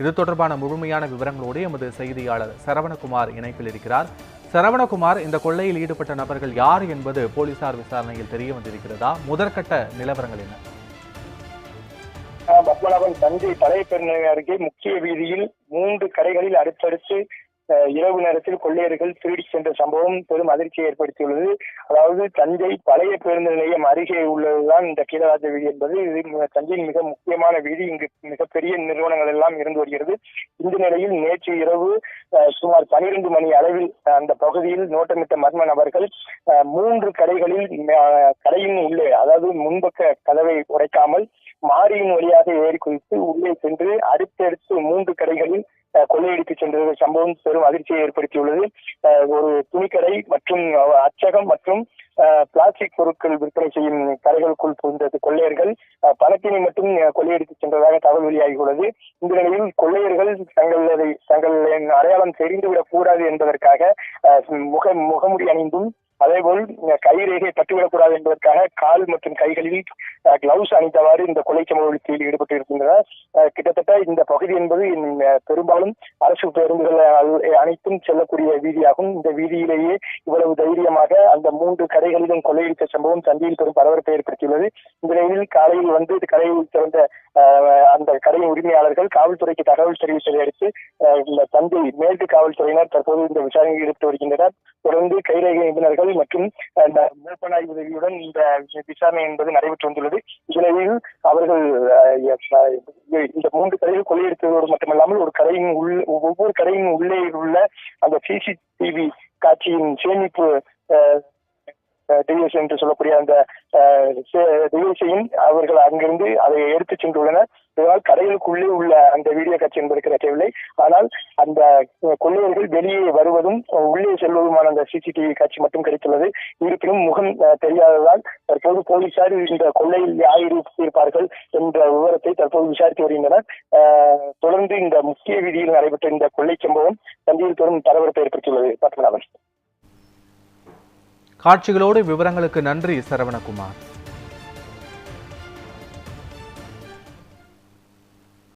இது தொடர்பான முழுமையான விவரங்களோடு எமது செய்தியாளர் சரவணகுமார் இணைப்பில் இருக்கிறார். சரவணகுமார் இந்த கொள்ளையில் ஈடுபட்ட நபர்கள் யார் என்பது போலீசார் விசாரணையில் தெரிய வந்திருக்கிறதா? முதற்கட்ட நிலவரங்கள் என்ன? பத்மநாபன் தஞ்சை பழைய அருகே முக்கிய வீதியில் மூன்று கடைகளில் அடுத்தடுத்து இரவு நேரத்தில் கொள்ளையர்கள் திருடி சென்ற சம்பவம் பெரும் அதிர்ச்சியை ஏற்படுத்தியுள்ளது. அதாவது தஞ்சை பழைய பேருந்து நிலையம் அருகே உள்ளதுதான் இந்த கீழராஜ வீதி என்பது. இது தஞ்சையின் மிக முக்கியமான வீதி. இங்கு மிகப்பெரிய நிறுவனங்கள் எல்லாம் இருந்து வருகிறது. இந்த நிலையில் நேற்று இரவு சுமார் பனிரெண்டு மணி அளவில் அந்த பகுதியில் நோட்டமிட்ட மர்ம நபர்கள் ஆஹ் மூன்று கடைகளில் கடையின் உள்ளே அதாவது முன்பக்க கதவை உடைக்காமல் மாரியின் வழியாக ஏறி குதித்து உள்ளே சென்று அடுத்தடுத்து மூன்று கடைகளில் கொள்ளையடித்து சென்ற சம்பவம் பெரும் அதிர்ச்சியை ஏற்படுத்தியுள்ளது. ஒரு துணிக்கடை மற்றும் அச்சகம் மற்றும் பிளாஸ்டிக் பொருட்கள் விற்பனை செய்யும் கடைகளுக்குள் புகுந்த கொள்ளையர்கள் அஹ், பணத்தினை மட்டும் கொள்ளையடித்து சென்றதாக தகவல் வெளியாகியுள்ளது. இந்த நிலையில் கொள்ளையர்கள் தங்களது தங்களின் அடையாளம் தெரிந்துவிடக் கூடாது என்பதற்காக அஹ், முக முகமுடி அணிந்தும் அதேபோல் போல் கைரேகை பட்டுவிடக்கூடாது என்பதற்காக கால் மற்றும் கைகளில் கிளவுஸ் அணிந்தவாறு இந்த கொலை சம்பவத்தில் ஈடுபட்டு இருக்கின்றனர் கிட்டத்தட்ட இந்த பகுதி என்பது பெரும்பாலும் அரசு பேருந்துகள் அனைத்தும் செல்லக்கூடிய வீதியாகும். இந்த வீதியிலேயே இவ்வளவு தைரியமாக அந்த மூன்று கடைகளிலும் கொள்ளையடித்த சம்பவம் சந்தையில் பெரும் பரபரப்பை ஏற்படுத்தியுள்ளது. இந்த நிலையில் காலையில் வந்து இது கடையை திறந்த அந்த கடையின் உரிமையாளர்கள் காவல்துறைக்கு தகவல் தெரிவித்ததை அடுத்து இந்த தஞ்சை மேற்கு காவல்துறையினர் தற்போது இந்த விசாரணையில் ஈடுபட்டு வருகின்றனர். தொடர்ந்து கைரேகை நிபுணர்கள் மற்றும் அந்த மூப்பனாய் உதவியுடன் இந்த விசாரணை என்பது நடைபெற்று வந்துள்ளது. இந்நிலையில் அவர்கள் இந்த மூன்று கடைகள் கொள்ளையடித்ததோடு மட்டுமல்லாமல் ஒரு கடையின் உள் ஒவ்வொரு கடையின் உள்ளே உள்ள அந்த சிசிடிவி காட்சியின் சேமிப்பு டிவைஸ் என்று சொல்லக்கூடிய அந்த டிவைஸையும் அவர்கள் அங்கிருந்து அதை எடுத்துச் சென்றுள்ளனர். இதனால் கடைகளுக்குள்ளே உள்ள அந்த வீடியோ காட்சி என்பது கிடைக்கவில்லை. ஆனால் அந்த கொள்ளையர்கள் வெளியே வருவதும் உள்ளே செல்வதுமான அந்த சிசிடிவி காட்சி மட்டும் கிடைத்துள்ளது. இருப்பினும் முகம் தெரியாததால் தற்போது போலீசார் இந்த கொள்ளையில் யார் இருப்பார்கள் என்ற விவரத்தை தற்போது விசாரித்து வருகின்றனர். தொடர்ந்து இந்த முக்கிய வீதியில் நடைபெற்ற இந்த கொள்ளை சம்பவம் தஞ்சையில் பெரும் பரபரப்பை ஏற்படுத்தியுள்ளது. பத்மநாபன். காட்சிகளோடு விவரங்களுக்கு நன்றி சரவணகுமார்.